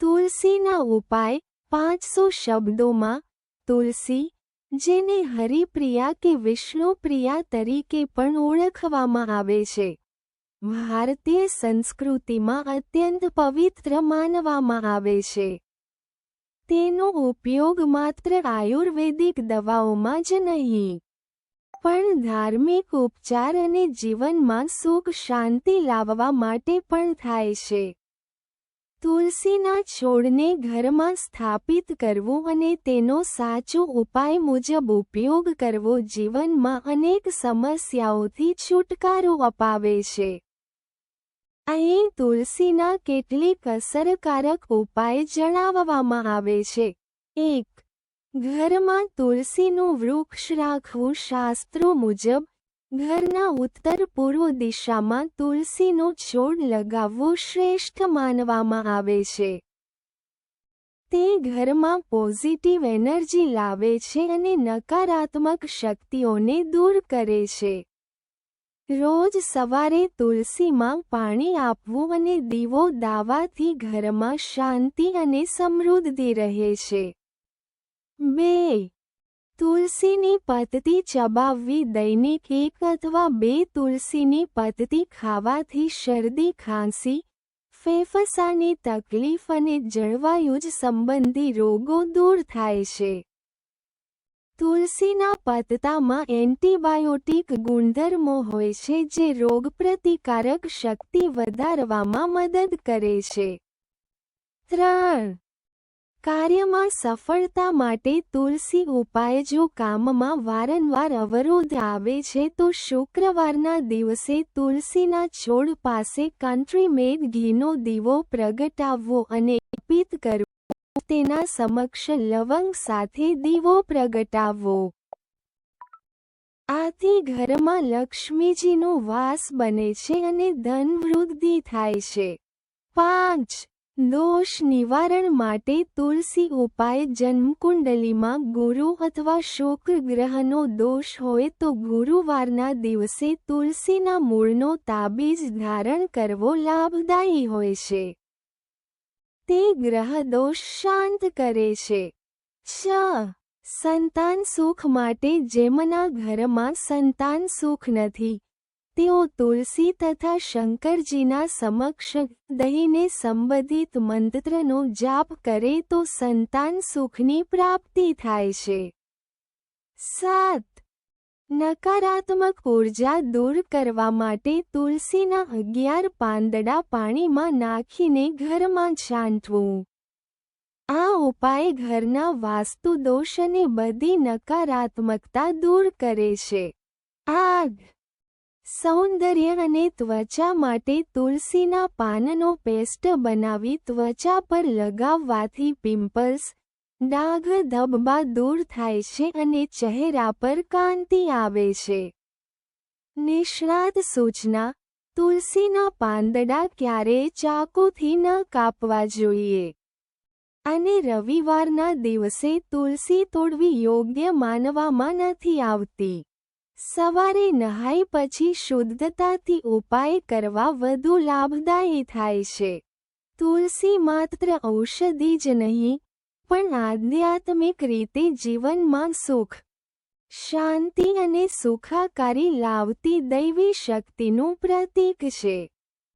તુલસીના ઉપાય પાંચસો શબ્દોમાં, તુલસી, જેને હરિપ્રિયા કે વિષ્ણુપ્રિયા તરીકે પણ ઓળખવામાં આવે છે. ભારતીય સંસ્કૃતિમાં અત્યંત પવિત્ર માનવામાં આવે છે. તેનો ઉપયોગ માત્ર આયુર્વેદિક દવાઓમાં જ નહીં, પણ ધાર્મિક ઉપચાર અને જીવનમાં સુખ શાંતિ લાવવા માટે પણ થાય છે. તુલસીના છોડને ઘરમાં સ્થાપિત કરવું અને તેનો સાચો ઉપાય મુજબ ઉપયોગ કરવો જીવનમાં અનેક સમસ્યાઓથી છુટકારો અપાવે છે. અહીં તુલસીના કેટલીક અસરકારક ઉપાય જણાવવામાં આવે છે. એક, ઘરમાં તુલસીનું વૃક્ષ રાખવું શાસ્ત્રો મુજબ ઘરના ઉત્તર પૂર્વ દિશામાં તુલસીનો છોડ લગાવવો શ્રેષ્ઠ માનવામાં આવે છે. તે ઘરમાં પોઝિટિવ એનર્જી લાવે છે અને નકારાત્મક શક્તિઓને દૂર કરે છે. રોજ સવારે તુલસીમાં પાણી આપવું અને દીવો દાવાથી ઘરમાં શાંતિ અને સમૃદ્ધિ રહે છે. બે તુલસીની પત્તી ચબાવવી દૈનિક એક અથવા બે તુલસીની પત્તી ખાવાથી શરદી, ખાંસી, ફેફસાની તકલીફ અને જળવાયુજ સંબંધી રોગો દૂર થાય છે. તુલસીના પત્તામાં એન્ટીબાયોટિક ગુણધર્મો હોય છે જે રોગપ્રતિકારક શક્તિ વધારવામાં મદદ કરે છે. ત્રણ કાર્યમાં સફળતા માટે તુલસી ઉપાય જો કામમાં વારંવાર અવરોધ આવે છે તો શુક્રવારના દિવસે તુલસીના છોડ પાસે કન્ટ્રીમેડ ઘીનો દીવો પ્રગટાવવો અને અર્પિત કરવો. તેના સમક્ષ લવંગ સાથે દીવો પ્રગટાવવો. આથી ઘરમાં લક્ષ્મીજીનો વાસ બને છે અને ધન વૃદ્ધિ થાય છે. પાંચ દોષ નિવારણ માટે તુલસી ઉપાય જન્મકુંડલીમાં ગુરુ અથવા શુક્ર ગ્રહનો દોષ હોય તો ગુરુવારના દિવસે તુલસીના મૂળનો તાબીજ ધારણ કરવો લાભદાયી હોય છે. તે ગ્રહ દોષ શાંત કરે છે. છ. સંતાન સુખ માટે જેમના ઘરમાં સંતાન સુખ નથી તેઓ તુલસી તથા શંકરજીના સમક્ષ દહીંને સંબંધિત મંત્રનો જાપ કરે તો સંતાન સુખની પ્રાપ્તિ થાય છે. સાત. નકારાત્મક ઊર્જા દૂર કરવા માટે તુલસીના અગિયાર પાંદડા પાણીમાં નાખીને ઘરમાં છાંટવું. આ ઉપાય ઘરના વાસ્તુદોષ અને બધી નકારાત્મકતા દૂર કરે છે. આગ સૌંદર્ય અને ત્વચા માટે તુલસીના પાનનો પેસ્ટ બનાવી ત્વચા પર લગાવવાથી પિમ્પલ્સ, ડાઘ, ધબબા દૂર થાય છે અને ચહેરા પર કાંતિ આવે છે. નિષ્ણાત સૂચના, તુલસીના પાંદડા ક્યારેય ચાકુથી ન કાપવા જોઈએ. અને રવિવારના દિવસે તુલસી તોડવી યોગ્ય માનવામાં નથી આવતી. સવારે નહાઈ પછી શુદ્ધતાથી ઉપાય કરવા વધુ લાભદાયી થાય છે. તુલસી માત્ર ઔષધિ જ નહીં, પણ આધ્યાત્મિક રીતે જીવનમાં સુખ, શાંતિ અને સુખાકારી લાવતી દૈવી શક્તિનું પ્રતીક છે.